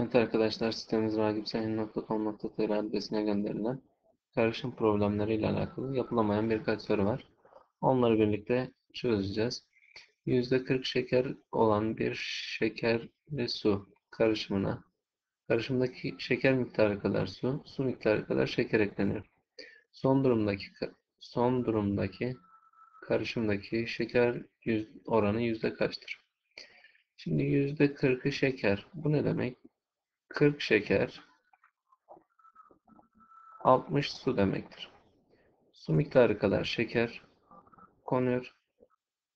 Evet arkadaşlar sitemiz ragipsayın.com.tr adresine gönderilen karışım problemleri ile alakalı yapılamayan birkaç soru var. Onları birlikte çözeceğiz. %40 şeker olan bir şekerli su karışımına karışımdaki şeker miktarı kadar su, su miktarı kadar şeker ekleniyor. Son durumdaki son durumdaki karışımdaki şeker yüz, oranı yüzde kaçtır? Şimdi yüzde kırkı şeker. Bu ne demek? 40 şeker 60 su demektir. Su miktarı kadar şeker konuyor.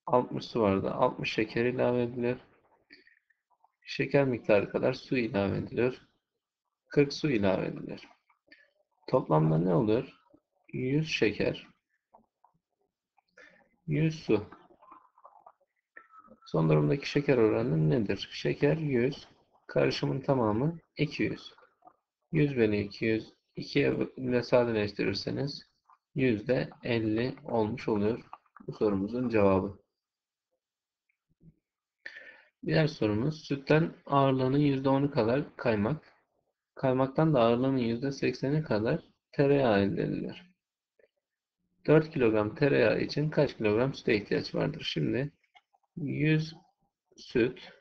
60 su vardı. 60 şeker ilave edilir. Şeker miktarı kadar su ilave ediliyor. 40 su ilave edilir. Toplamda ne olur? 100 şeker 100 su. Son durumdaki şeker oranı nedir? Şeker 100, karışımın tamamı 200. 100 bölü 200, 2'ye ile sadeleştirirseniz yüzde 50 olmuş oluyor bu sorumuzun cevabı. Diğer sorumuz sütten ağırlığının %10'u kadar kaymak, kaymaktan da ağırlığının %80'i kadar tereyağı elde edilir. 4 kilogram tereyağı için kaç kilogram süte ihtiyaç vardır? Şimdi 100 süt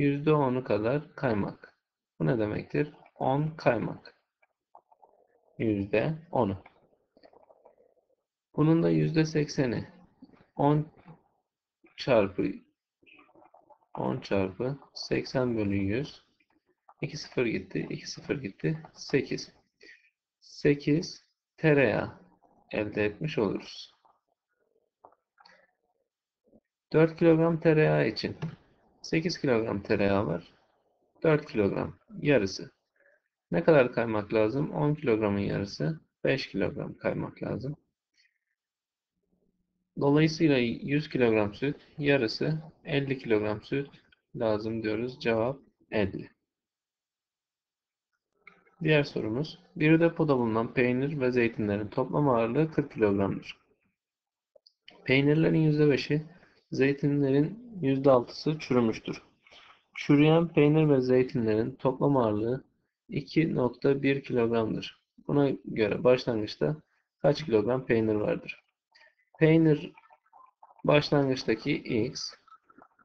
%10'u kadar kaymak. Bu ne demektir? 10 kaymak. %10'u. Bunun da %80'i 10 çarpı 10 çarpı 80 bölü 100 2 0 gitti. 2 0 gitti. 8. 8 tereyağı elde etmiş oluruz. 4 kilogram tereyağı için 8 kilogram tereyağı var. 4 kilogram yarısı. Ne kadar kaymak lazım? 10 kilogramın yarısı 5 kilogram kaymak lazım. Dolayısıyla 100 kilogram süt yarısı 50 kilogram süt lazım diyoruz. Cevap 50. Diğer sorumuz. Bir depoda bulunan peynir ve zeytinlerin toplam ağırlığı 40 kilogramdır. Peynirlerin %5'i, zeytinlerin %6'sı çürümüştür. Çürüyen peynir ve zeytinlerin toplam ağırlığı 2.1 kilogramdır. Buna göre başlangıçta kaç kilogram peynir vardır? Peynir başlangıçtaki x,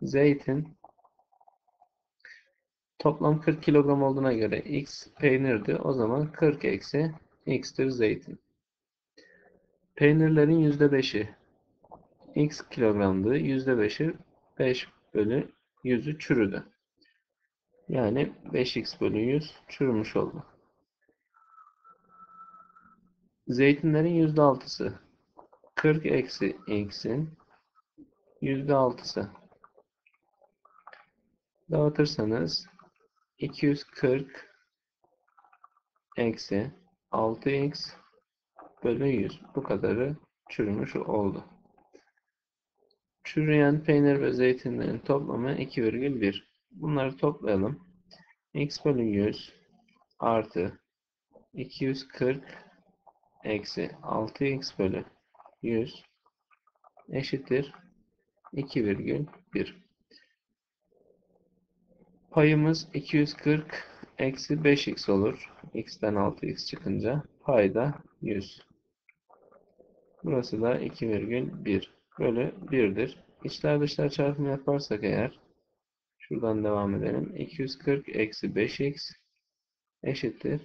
zeytin toplam 40 kilogram olduğuna göre x peynirdi. O zaman 40 eksi x'tir zeytin. Peynirlerin %5'i x kilogramdı. %5'i 5 bölü 100'ü çürüdü. Yani 5x bölü 100 çürümüş oldu. Zeytinlerin %6'sı 40 eksi x'in %6'sı. Dağıtırsanız 240 eksi 6x bölü 100. Bu kadarı çürümüş oldu. Çürüyen peynir ve zeytinlerin toplamı 2,1. Bunları toplayalım. x bölü 100 artı 240 eksi 6x bölü 100 eşittir 2,1. Payımız 240 eksi 5x olur. x'ten 6x çıkınca payda 100. Burası da 2,1 bölü 1'dir. İçler dışlar çarpımı yaparsak eğer şuradan devam edelim. 240 eksi 5x eşittir.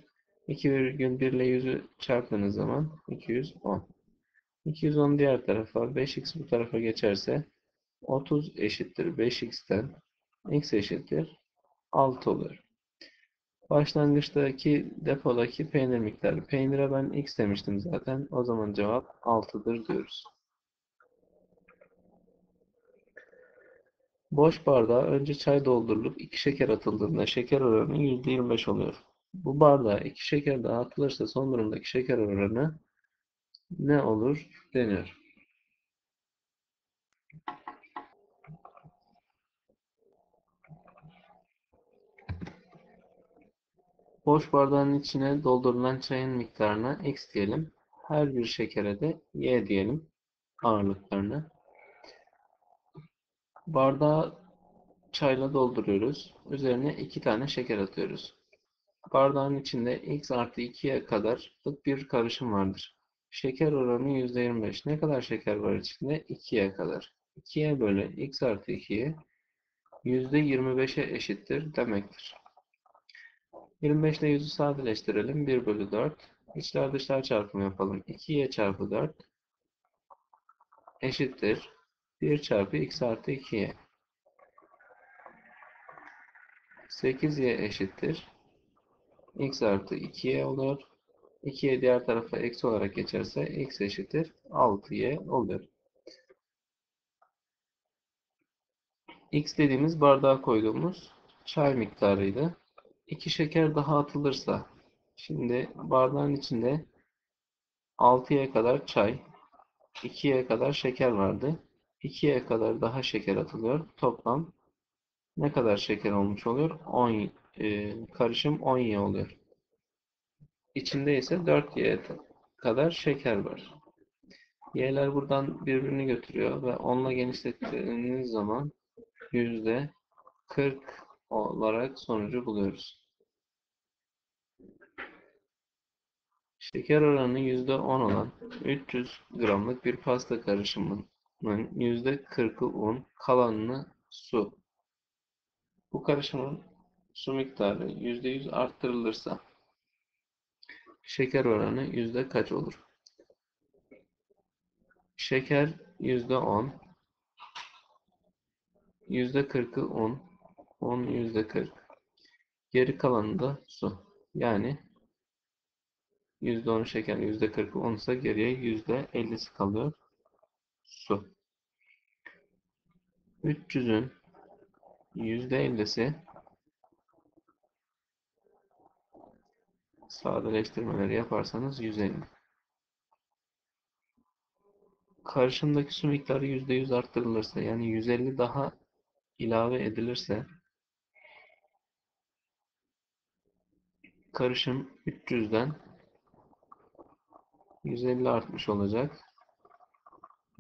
2,1 ile 100'ü çarptığınız zaman 210. 210 diğer tarafa 5x bu tarafa geçerse 30 eşittir 5x'ten x eşittir 6 oluyor. Başlangıçtaki depodaki peynir miktarı. Peynire ben x demiştim zaten. O zaman cevap 6'dır diyoruz. Boş bardağa önce çay doldurulup 2 şeker atıldığında şeker oranı %25 oluyor. Bu bardağa 2 şeker daha atılırsa son durumdaki şeker oranı ne olur deniyor. Boş bardağın içine doldurulan çayın miktarına x diyelim. Her bir şekere de y diyelim ağırlıklarını. Bardağa çayla dolduruyoruz. Üzerine 2 tane şeker atıyoruz. Bardağın içinde x artı 2'ye kadarlık bir karışım vardır. Şeker oranı %25. Ne kadar şeker var içinde? 2'ye kadar. 2'ye bölü x artı 2'yi %25'e eşittir demektir. 25 ile 100'ü sadeleştirelim. 1 bölü 4. İçler dışlar çarpımı yapalım. 2y çarpı 4 eşittir. 1 çarpı x artı 2y. 8y eşittir. x artı 2y oluyor. 2y diğer tarafa eksi olarak geçerse x eşittir 6y oluyor. x dediğimiz bardağa koyduğumuz çay miktarıydı. 2 şeker daha atılırsa şimdi bardağın içinde 6'ya kadar çay 2'ye kadar şeker vardı. 2'ye kadar daha şeker atılıyor. Toplam ne kadar şeker olmuş oluyor? 10 e, karışım 10y oluyor. İçinde ise 4y kadar şeker var. Y'ler buradan birbirini götürüyor ve 10 ile genişlettiğiniz zaman yüzde 40 olarak sonucu buluyoruz. Şeker oranı %10 olan 300 gramlık bir pasta karışımının %40'ı un, kalanını su. Bu karışımın su miktarı %100 arttırılırsa şeker oranı yüzde kaç olur? Şeker %10 %40'ı un, un %40 geri kalanı da su. Yani %10 şeker, %40'ı un ise geriye %50'si kalıyor. Su. 300'ün %50'si sadeleştirmeleri yaparsanız 150. Karışımdaki su miktarı %100 arttırılırsa yani 150 daha ilave edilirse karışım 300'den 150 artmış olacak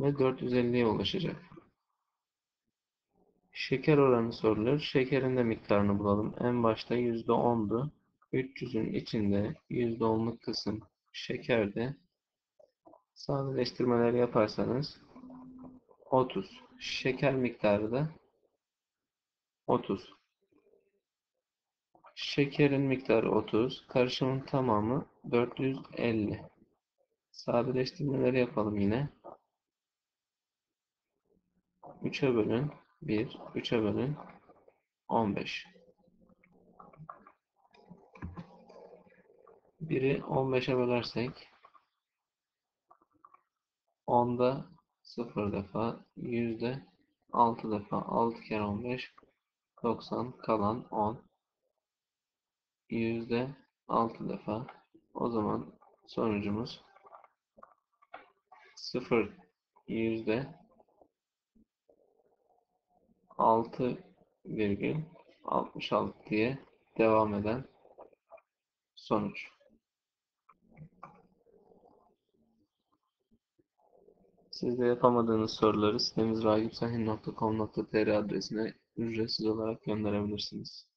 ve 450'ye ulaşacak. Şeker oranı sorulur. Şekerin de miktarını bulalım. En başta %10'du. 300'ün içinde %10'luk kısım şekerde sadeleştirmeler yaparsanız 30. Şeker miktarı da 30. Şekerin miktarı 30. Karışımın tamamı 450. Sadeleştirmeleri yapalım yine. 3'e bölün 1, 3'e bölün 15. 1'i 15'e bölersek 10'da 0 defa, yüzde 6 defa, 6 kere 15, 90 kalan 10. Yüzde 6 defa. O zaman sonucumuz 0 yüzde 6,66 diye devam eden sonuç. Siz de yapamadığınız soruları sitemiz ragipsahin.com.tr adresine ücretsiz olarak gönderebilirsiniz.